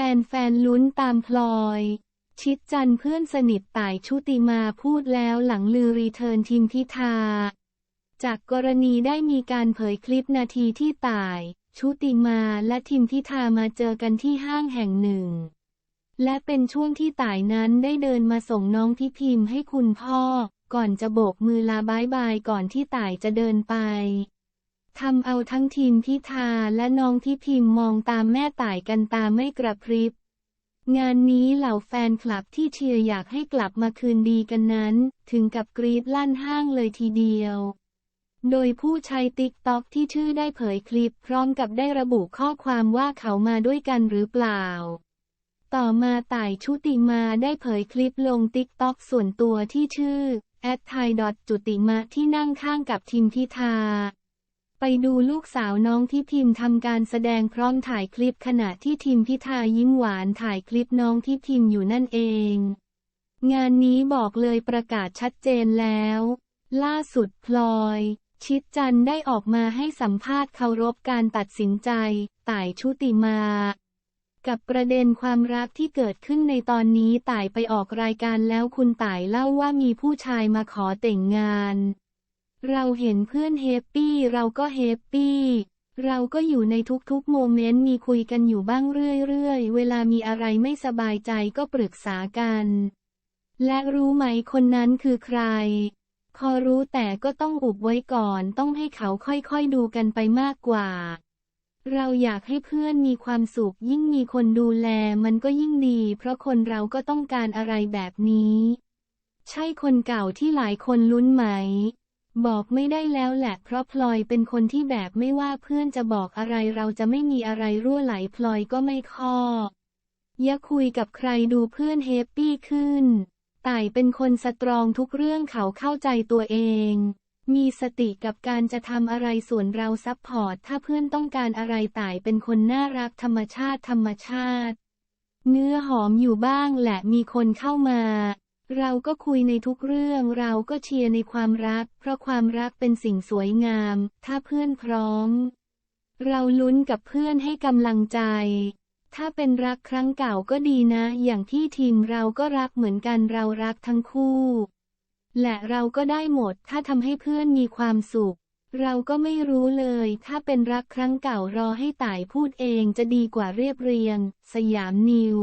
แฟนๆลุ้นตามพลอย ชิดจันเพื่อนสนิทต่ายชุติมาพูดแล้วหลังลือรีเทิร์นทีมพิธา จากกรณีได้มีการเผยคลิปนาทีที่ต่าย ชุติมาและทีมพิธามาเจอกันที่ห้างแห่งหนึ่ง และเป็นช่วงที่ต่ายนั้นได้เดินมาส่งน้องพี่พิมพ์ให้คุณพ่อ ก่อนจะโบกมือลาบายบายก่อนที่ต่ายจะเดินไป ทำเอาทั้งทีมพิธาและน้องพี่พิมพ์มองตามแม่ต่ายกันตาไม่กระพริบ งานนี้เหล่าแฟนคลับที่เชียร์อยากให้กลับมาคืนดีกันนั้น ถึงกับกรีดลั่นห้างเลยทีเดียว โดยผู้ใช้ติ๊กต็อกที่ชื่อได้เผยคลิปพร้อมกับได้ระบุข้อความว่าเขามาด้วยกันหรือเปล่า ต่อมาต่ายชุติมาได้เผยคลิปลงติ๊กต็อกส่วนตัวที่ชื่อแอดไทยจุติมาที่นั่งข้างกับทิมพิธา ไปดูลูกสาวน้องที่พิมพ์ทำการแสดงพร้อมถ่ายคลิปขณะที่ทิมพิธายิ้มหวานถ่ายคลิปน้องที่พิมพ์อยู่นั่นเอง งานนี้บอกเลยประกาศชัดเจนแล้ว ล่าสุดพลอย ชิดจันได้ออกมาให้สัมภาษณ์เคารพการตัดสินใจต่ายชุติมา กับประเด็นความรักที่เกิดขึ้นในตอนนี้ต่ายไปออกรายการแล้วคุณต่ายเล่าว่ามีผู้ชายมาขอแต่งงาน เราเห็นเพื่อนแฮปปี้เราก็แฮปปี้ เราก็อยู่ในทุกๆโมเมนต์มีคุยกันอยู่บ้างเรื่อยๆ เวลามีอะไรไม่สบายใจก็ปรึกษากัน และรู้ไหมคนนั้นคือใคร พอรู้แต่ก็ต้องอุบไว้ก่อนต้องให้เขาค่อยๆดูกันไปมากกว่า เราอยากให้เพื่อนมีความสุขยิ่งมีคนดูแลมันก็ยิ่งดี เพราะคนเราก็ต้องการอะไรแบบนี้ ใช่คนเก่าที่หลายคนลุ้นไหม บอกไม่ได้แล้วแหละ เพราะพลอยเป็นคนที่แบบไม่ว่าเพื่อนจะบอกอะไรเราจะไม่มีอะไรรั่วไหลพลอยก็ไม่ข้อ อย่าคุยกับใครดูเพื่อนแฮปปี้ขึ้นต่ายเป็นคนสตรองทุกเรื่องเขาเข้าใจตัวเอง มีสติกับการจะทำอะไรส่วนเราซัพพอร์ต ถ้าเพื่อนต้องการอะไรต่ายเป็นคนน่ารักธรรมชาติธรรมชาติ เนื้อหอมอยู่บ้างแหละมีคนเข้ามา เราก็คุยในทุกเรื่องเราก็เชียร์ในความรัก เพราะความรักเป็นสิ่งสวยงาม ถ้าเพื่อนพร้อม เราลุ้นกับเพื่อนให้กำลังใจ ถ้าเป็นรักครั้งเก่าก็ดีนะ อย่างที่ทีมเราก็รักเหมือนกันเรารักทั้งคู่ และเราก็ได้หมด ถ้าทำให้เพื่อนมีความสุข เราก็ไม่รู้เลย ถ้าเป็นรักครั้งเก่ารอให้ต่ายพูดเองจะดีกว่าเรียบเรียง สยามนิว